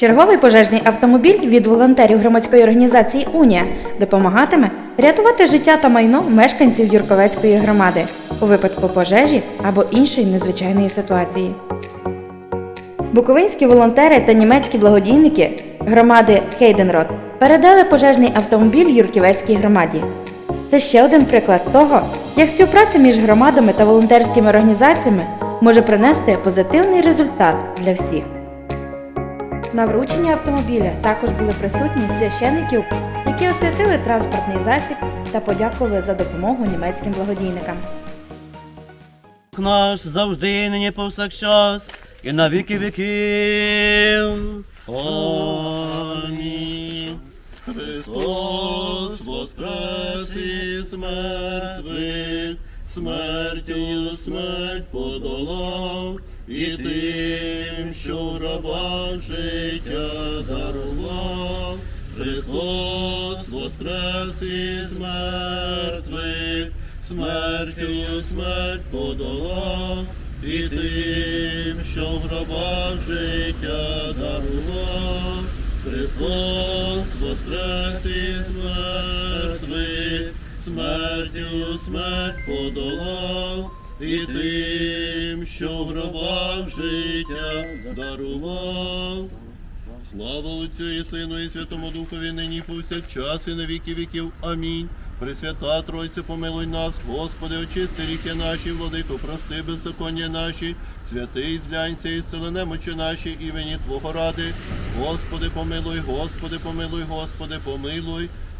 Черговий пожежний автомобіль від волонтерів громадської організації Унія допомагатиме рятувати життя та майно мешканців Юрковецької громади у випадку пожежі або іншої незвичайної ситуації. Буковинські волонтери та німецькі благодійники громади Хейденрод передали пожежний автомобіль Юрківецькій громаді. Це ще один приклад того, як співпраця між громадами та волонтерськими організаціями може принести позитивний результат для всіх. На врученні автомобіля також були присутні священників, які освятили транспортний засіб та подякували за допомогу німецьким благодійникам. Наш завжди нині повсякчас, і на віки віків. Амінь. Христос воскрес із мертвих, смертю смерть подолав, і тим, що в життя дарував. Христос воскрес із мертвих, смертю смерть подолав, і тим, що в життя дарував. Христос воскрес із мертвих, смертю смерть подолав, і тим, що в гробах життя дарував. Слава Отцю і Сину і Святому Духові нині повсякчас і на віки віків. Амінь. Пресвята Тройце, помилуй нас, Господи, очисти ріки наші, владико, прости беззаконня наші, святий зглянься і зцели немочі наші, імені Твого ради. Господи, помилуй, Господи, помилуй, Господи, помилуй.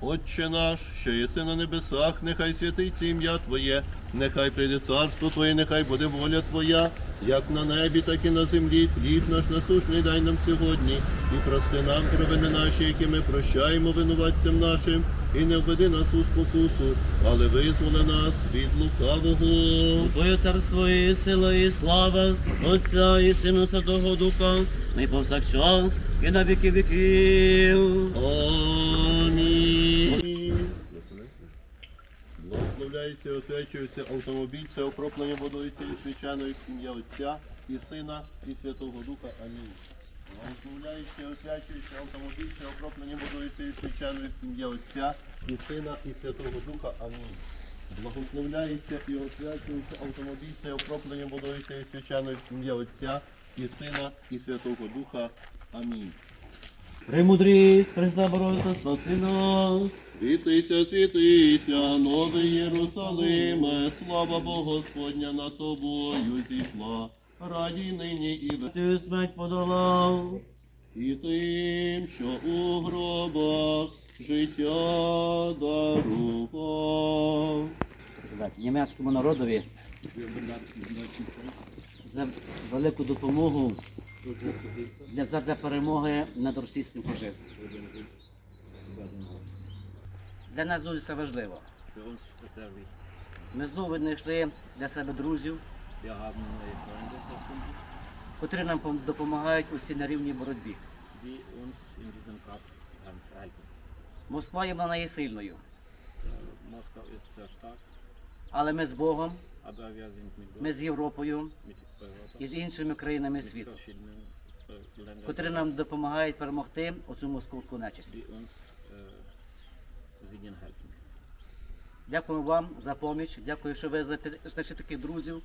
Отче наш, що єси на небесах, нехай святиться ім'я Твоє, нехай прийде царство Твоє, нехай буде воля Твоя, як на небі, так і на землі. Хліб наш насушний дай нам сьогодні, і прости нам провини наші, які ми прощаємо винуватцям нашим, і не введи нас у спокусу, але визволи нас від лукавого. Твоє царство і сила, і слава, Отця і Сина Святого Духа, ми повсякчас і на віки віків. Амінь. Благословляється, освячується автомобіль, це окроплення водою цією свячаною в ім'я Отця і Сина і Святого Духа. Амінь. Благословляється, освячується автомобіль, це окроплення водою цією свячаною в ім'я Отця і Сина і Святого Духа. Амінь. Благословляється і освячується автомобіль, це окроплення водою цією свячаною в ім'я Отця і Сина і Святого Духа. Амінь. Премудрість, Христа Бороться, спаси нас. Світися, світися, новий Єрусалиме, слава Богу Господня над тобою зійшла. Радій нині і Ти смерть подолав. і тим, що у гробах життя дарував. Німецькому народові за велику допомогу для задля перемоги над російським фашизмом. Для нас дуже це важливо. Ми знову знайшли для себе друзів, котрі нам допомагають у цій нерівній боротьбі. Москва є вона є сильною, але ми з Богом, ми з Європою і з іншими країнами світу, котрі нам допомагають перемогти оцю московську нечисть. Дякую вам за поміч. Дякую, що ви знайшли таких друзів.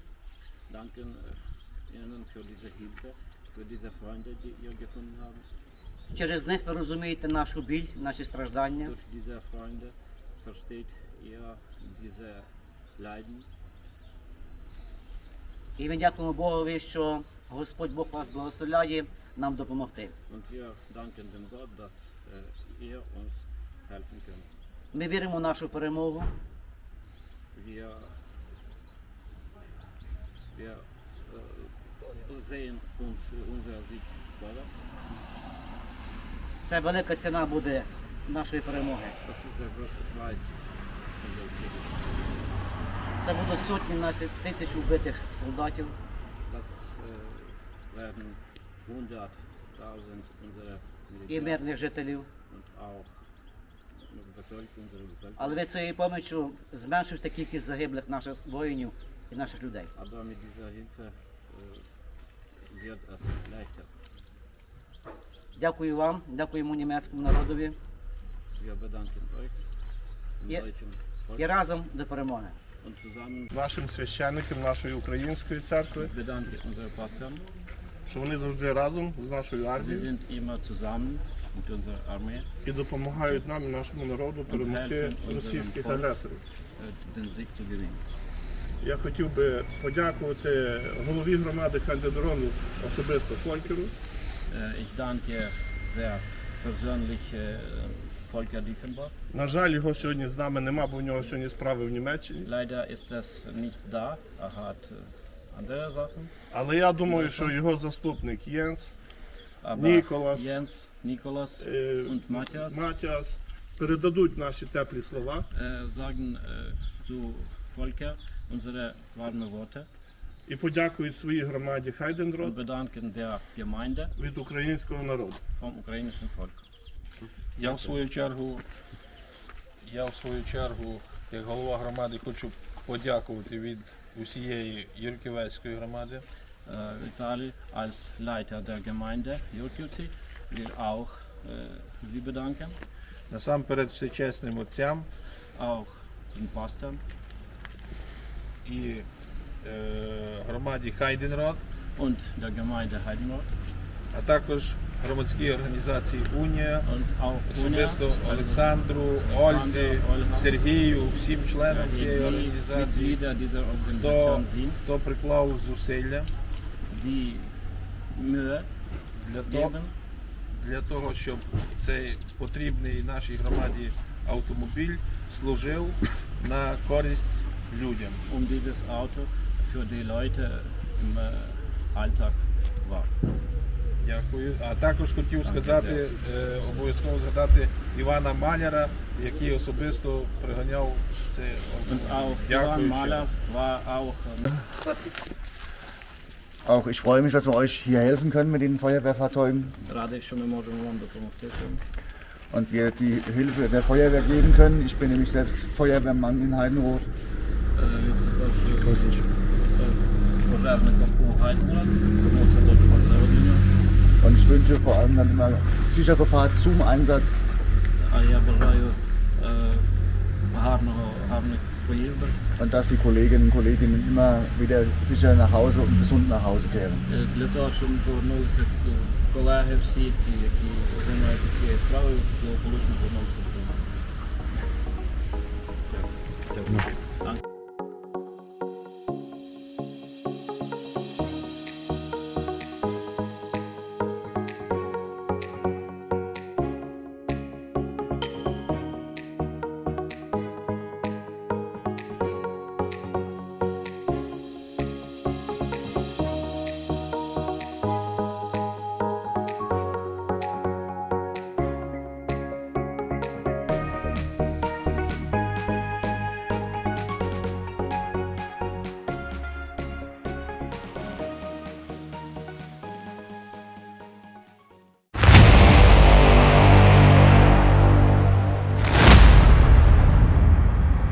Через них ви розумієте нашу біль, наші страждання. Durch diese Freunde versteht ihr diese Leiden. І ми дякуємо Богові, що Господь Бог вас благословляє нам допомогти. Äh, könnt. Ми віримо в нашу перемогу. Äh. Це велика ціна буде нашої перемоги. Це будуть сотні наших тисяч убитих солдатів. Das werden 100.000 unserer і мирних жителів. Bevölkerung. Але ви своєю поміччю зменшуєте кількість загиблих наших воїнів і наших людей. Leichter. Дякую вам, дякуємо німецькому народові і разом до перемоги. Нашим священникам нашої української церкви, що вони завжди разом з нашою армією і допомагають нам і нашому народу перемогти російських агресорів. Я хотів би подякувати голові громади Хальденрону особисто Фолькеру Ich danke sehr persönlich Volker Diefenbach. На жаль, його сьогодні з нами нема, бо в нього сьогодні справи в Німеччині. Leider ist er nicht da. Er hat äh, andere Sachen. Але я думаю, що його заступник Єнс, Aber Nikolas. Jens, Nikolas und Matthias Матіас передадуть наші теплі слова äh, sagen äh, zu Volker unsere warmen Worte і подякують своїй громаді und Хайденрод bedanken der Gemeinde від українського народу. vom ukrainischen Volk. Я в свою чергу, я в свою чергу, як голова громади, хочу подякувати від усієї Юрківецької громади. Vitali als Leiter der Gemeinde Jurkjuti will auch Sie bedanken, Насамперед всечесним отцям. Auch den Pastoren і е, громаді Хайденрод, und der Gemeinde Heidenrod а також громадській організації Унія, особисто Олександру, Ользі, Сергію, всім членам цієї організації, хто, хто приклав зусилля для того, для того, щоб цей потрібний нашій громаді автомобіль служив на користь людям. um dieses Auto für die Leute im äh, Alltag war. Дякую. А також хотів сказати, е, обов'язково згадати Івана Маляра, який особисто приганяв цей Und автомобіль. auch Дякую. Ivan ще Mahler раз. war auch ähm, Auch ich freue mich, dass wir euch hier helfen können mit den Feuerwehrfahrzeugen радий, що ми можемо вам допомогти. в цьому. und wir die Hilfe der Feuerwehr geben können. Ich bin nämlich selbst Feuerwehrmann in Heidenroth. Е, Також е, пожежником у Гайдмурат, тому Und ich wünsche vor allem dann immer sichere Fahrt zum Einsatz А я бажаю е, гарного, гарних поїздок, und dass die Kolleginnen und Kollegen immer wieder sicher nach Hause und gesund nach Hause kehren. е, для того, щоб ми повернулися е, колеги всі, ті, які займаються цією справою, благополучно повернулися додому. Дякую.